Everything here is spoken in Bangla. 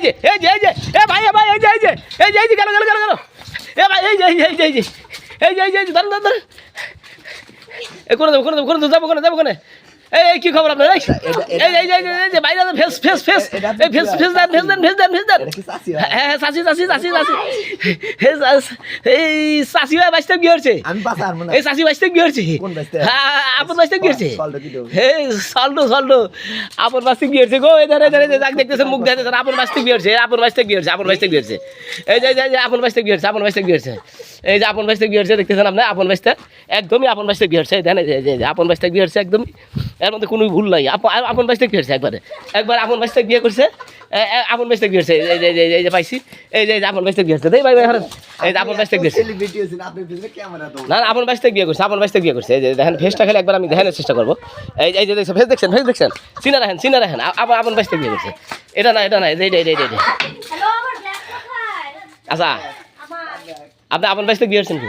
এই যে এই যে এই যে এ ভাই এ ভাই এই যে এই যে এই যে এই যে গেল গেল গেল গেল এ ভাই এই যে এই যে এই যে এই যে এই যে এই যে ধরুন ধরুন ধরুন এ করে দেবো করে দেবো করে দেবো যাব কোনে যাব কোনে এই কি খবর আপনার? এই এই এই যে এই এই যে বাইরে ফেস ফেস ফেস। এই ফেস ফেস দেন ফেস দেন ফেস দেন ফেস দেন। এটা কি হয়? হ্যাঁ চাচি চাচি চাচি চাচি এই চাচি ভাই বাইশটা কি হচ্ছে আমি বাসা আর এই চাচি বাইশটা কি হচ্ছে আপন বাইশটা কি হচ্ছে আপন বাস্তে কি হচ্ছে গো এধারে এধারে যে যাক দেখতেছে মুখ দেখতেছে আপন বাস্তে কি হচ্ছে আপন বাস্তে কি হচ্ছে আপন বাস্তে কি হচ্ছে এই যে আপন বাস্তে কি হচ্ছে আপন বাস্তে কি হচ্ছে এই যে আপন বাস্তে কি হচ্ছে দেখতেছেন আপনি আপন বাস্তে একদমই আপন বাস্তে কি হচ্ছে দেখেন যে- আপন বাস্তে কি হচ্ছে একদমই এর মধ্যে কোনো ভুল নাই আপ- আপন বাস্তে কি হচ্ছে একবারে একবার আপন বাস্তে বিয়ে করছে আপন বাস্তে কি হচ্ছে এই যে এই যে- পাইছি এই যে আপন বাস্তে কি হচ্ছে দেই ভাই ভাই। এই যে আপন বাস্তে কি হচ্ছে না না আপন থেকে বিয়ে করছে আপন থেকে বিয়ে করছে এই যে দেখেন ফেসটা খেলে একবার আমি দেখানোর চেষ্টা করব এই এই যে দেখছেন ফেস দেখছেন ফেস দেখছেন সিনা রাখেন সিনা রাখেন আপন আপন থেকে বিয়ে করছে এটা না এটা না এই যে, এই যে, এই যে, আচ্ছা আপনি আমার বাড়িতে বিয়ে করছেন কি